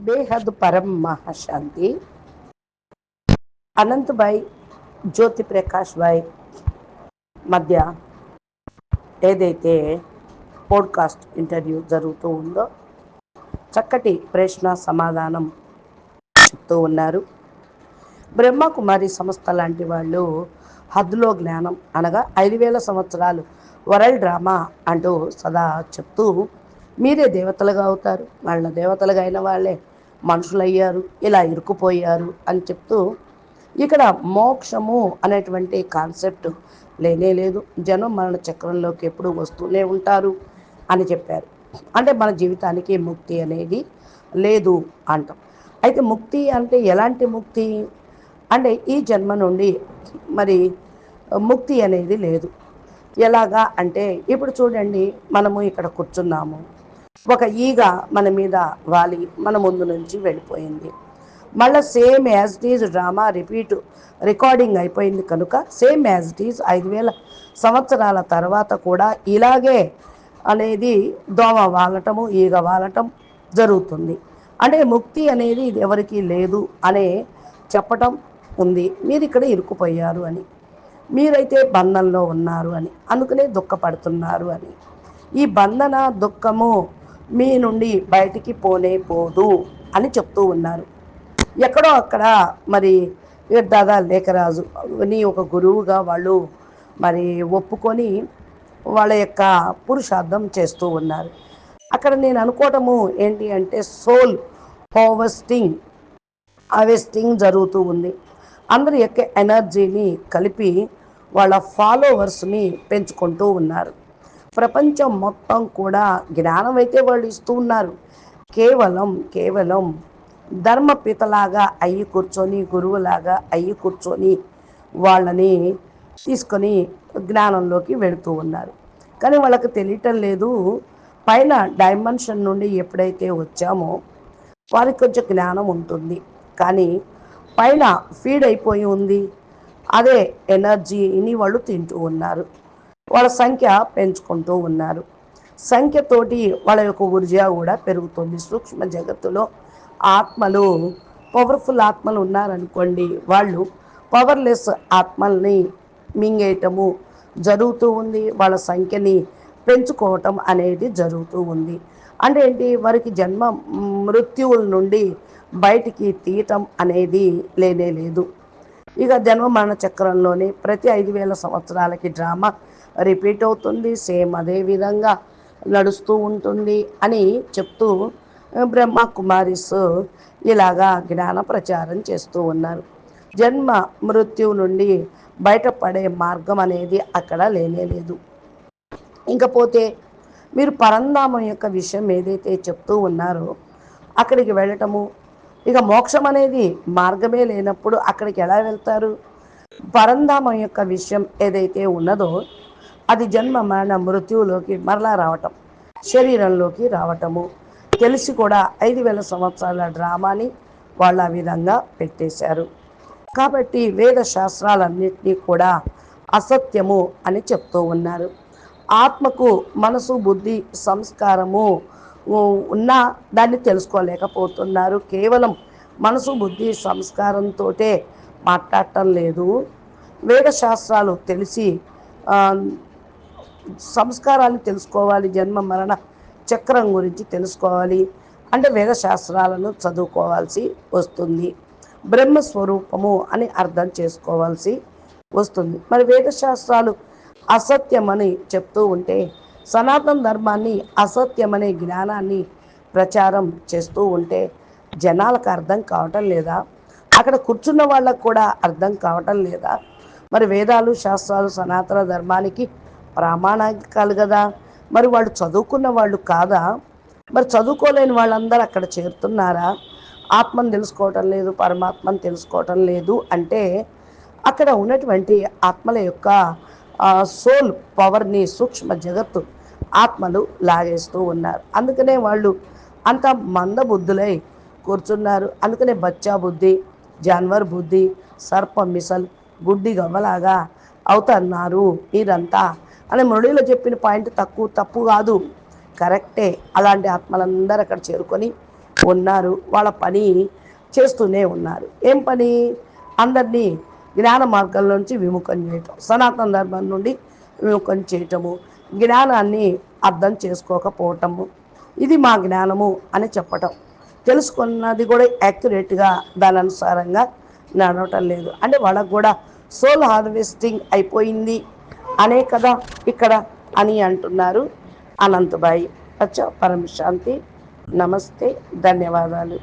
బేహద్ పరం మహాశాంతి అనంతభాయ్ జ్యోతి ప్రకాష్ భాయ్ మధ్య ఏదైతే పోడ్కాస్ట్ ఇంటర్వ్యూ జరుగుతూ ఉందో చక్కటి ప్రశ్న సమాధానం చెప్తూ ఉన్నారు. బ్రహ్మకుమారి సంస్థ లాంటి వాళ్ళు హద్దులో జ్ఞానం అనగా ఐదు వేల సంవత్సరాలు వరల్డ్ డ్రామా అంటూ సదా చెప్తూ మీరే దేవతలుగా అవుతారు. వాళ్ళ దేవతలుగా అయిన వాళ్ళే మనుషులయ్యారు ఇలా ఇరుక్కుపోయారు అని చెప్తూ ఇక్కడ మోక్షము అనేటువంటి కాన్సెప్ట్ లేనే లేదు. జనం మరణ చక్రంలోకి ఎప్పుడు వస్తూనే ఉంటారు అని చెప్పారు. అంటే మన జీవితానికి ముక్తి అనేది లేదు అంటాం. అయితే ముక్తి అంటే ఎలాంటి ముక్తి? అంటే ఈ జన్మ నుండి మరి ముక్తి అనేది లేదు. ఎలాగా అంటే ఇప్పుడు చూడండి మనము ఇక్కడ కూర్చున్నాము. ఒక ఈగ మన మీద వాలి మన ముందు నుంచి వెళ్ళిపోయింది. మళ్ళీ same as it is drama repeat recording అయిపోయింది కనుక సేమ్ యాజ్ ఇట్ ఈజ్ ఐదు వేల సంవత్సరాల తర్వాత కూడా ఇలాగే అనేది దోమ వాలటము ఈగ వాలటం జరుగుతుంది. అంటే ముక్తి అనేది ఇది ఎవరికి లేదు అనే చెప్పటం ఉంది. మీరు ఇక్కడ ఇరుక్కుపోయారు అని మీరైతే బంధంలో ఉన్నారు అని అందుకనే దుఃఖపడుతున్నారు అని. ఈ బంధన దుఃఖము మీ నుండి బయటికి పోనే పోదు అని చెప్తూ ఉన్నారు. ఎక్కడో అక్కడ మరి దాదా లేఖరాజు అని ఒక గురువుగా వాళ్ళు మరి ఒప్పుకొని వాళ్ళ యొక్క పురుషార్థం చేస్తూ ఉన్నారు. అక్కడ నేను అనుకోవటము ఏంటి అంటే సోల్ హార్వెస్టింగ్ హార్వెస్టింగ్ జరుగుతూ ఉంది. అందరి యొక్క ఎనర్జీని కలిపి వాళ్ళ ఫాలోవర్స్ని పెంచుకుంటూ ఉన్నారు. ప్రపంచం మొత్తం కూడా జ్ఞానం అయితే వాళ్ళు ఇస్తూ ఉన్నారు. కేవలం కేవలం ధర్మపితలాగా అయ్యి కూర్చొని గురువులాగా అయ్యి కూర్చొని వాళ్ళని తీసుకొని జ్ఞానంలోకి వెళుతూ ఉన్నారు. కానీ వాళ్ళకి తెలియటం లేదు. పైన డైమెన్షన్ నుండి ఎప్పుడైతే వచ్చామో వారికి కొంచెం జ్ఞానం ఉంటుంది. కానీ పైన ఫీడ్ అయిపోయి ఉంది. అదే ఎనర్జీని వాళ్ళు తింటూ ఉన్నారు. వాళ్ళ సంఖ్య పెంచుకుంటూ ఉన్నారు. సంఖ్యతోటి వాళ్ళ యొక్క ఊర్జా కూడా పెరుగుతుంది. సూక్ష్మ జగత్తులో ఆత్మలు పవర్ఫుల్ ఆత్మలు ఉన్నారనుకోండి వాళ్ళు పవర్లెస్ ఆత్మల్ని మింగేయటము జరుగుతూ ఉంది. వాళ్ళ సంఖ్యని పెంచుకోవటం అనేది జరుగుతూ ఉంది. అంటే ఏంటి? వారికి జన్మ మృత్యువుల నుండి బయటికి తీయటం అనేది లేనే లేదు. ఇక జన్మ మరణ చక్రంలోనే ప్రతి ఐదు వేల సంవత్సరాలకి డ్రామా రిపీట్ అవుతుంది సేమ్ అదే విధంగా నడుస్తూ ఉంటుంది అని చెప్తూ బ్రహ్మ కుమారిస్ ఇలాగా జ్ఞాన ప్రచారం చేస్తూ ఉన్నారు. జన్మ మృత్యువు నుండి బయటపడే మార్గం అనేది అక్కడ లేనే లేదు. ఇంకపోతే మీరు పరంధామం యొక్క విషయం ఏదైతే చెప్తూ ఉన్నారో అక్కడికి వెళ్ళటము ఇక మోక్షం అనేది మార్గమే లేనప్పుడు అక్కడికి ఎలా వెళ్తారు? పరంధామం యొక్క విషయం ఏదైతే ఉన్నదో అది జన్మ మరణ మృత్యువులోకి మరలా రావటం శరీరంలోకి రావటము. తెలిసి కూడా ఐదు వేల సంవత్సరాల డ్రామాని వాళ్ళు ఆ విధంగా పెట్టేశారు. కాబట్టి వేద శాస్త్రాలన్నింటినీ కూడా అసత్యము అని చెప్తూ ఉన్నారు. ఆత్మకు మనసు బుద్ధి సంస్కారము ఉన్నా దాన్ని తెలుసుకోలేకపోతున్నారు. కేవలం మనసు బుద్ధి సంస్కారంతో మాట్లాడటం లేదు. వేద శాస్త్రాలు తెలిసి సంస్కారాలు తెలుసుకోవాలి జన్మ మరణ చక్రం గురించి తెలుసుకోవాలి. అంటే వేద శాస్త్రాలను చదువుకోవాల్సి వస్తుంది. బ్రహ్మస్వరూపము అని అర్థం చేసుకోవాల్సి వస్తుంది. మరి వేద శాస్త్రాలు అసత్యమని చెప్తూ ఉంటే సనాతన ధర్మాన్ని అసత్యమనే జ్ఞానాన్ని ప్రచారం చేస్తూ ఉంటే జనాలకు అర్థం కావటం లేదా? అక్కడ కూర్చున్న వాళ్ళకు కూడా అర్థం కావటం లేదా? మరి వేదాలు శాస్త్రాలు సనాతన ధర్మానికి ప్రామాణికాలు కదా. మరి వాళ్ళు చదువుకున్న వాళ్ళు కాదా? మరి చదువుకోలేని వాళ్ళందరూ అక్కడ చేరుతున్నారా? ఆత్మను తెలుసుకోవటం లేదు పరమాత్మను తెలుసుకోవటం లేదు అంటే అక్కడ ఉన్నటువంటి ఆత్మల యొక్క సోల్ పవర్ని సూక్ష్మ జగత్తు ఆత్మలు లాగేస్తూ ఉన్నారు. అందుకనే వాళ్ళు అంత మందబుద్ధులై కూర్చున్నారు. అందుకనే బచ్చా బుద్ధి జాన్వర్ బుద్ధి సర్ప మిసల్ గుడ్డి గవ్వలాగా అవుతున్నారు. మీరంతా అని మురళిలో చెప్పిన పాయింట్ తక్కువ తప్పు కాదు. కరెక్టే. అలాంటి ఆత్మలందరూ అక్కడ చేరుకొని ఉన్నారు. వాళ్ళ పని చేస్తూనే ఉన్నారు. ఏం పని? అందరినీ జ్ఞాన మార్గంలోంచి విముఖం చేయటం. సనాతన ధర్మం నుండి విముఖం చేయటము. జ్ఞానాన్ని అర్థం చేసుకోకపోవటము. ఇది మా జ్ఞానము అని చెప్పటం. తెలుసుకున్నది కూడా యాక్యురేట్గా దాని అనుసారంగా నడవటం లేదు. అంటే వాళ్ళకు కూడా సోల్ హార్వెస్టింగ్ అయిపోయింది. అనే కదా ఇక్కడ అని అంటున్నారు అనంతబాయి. అచ్చా పరమశాంతి. నమస్తే ధన్యవాదాలు.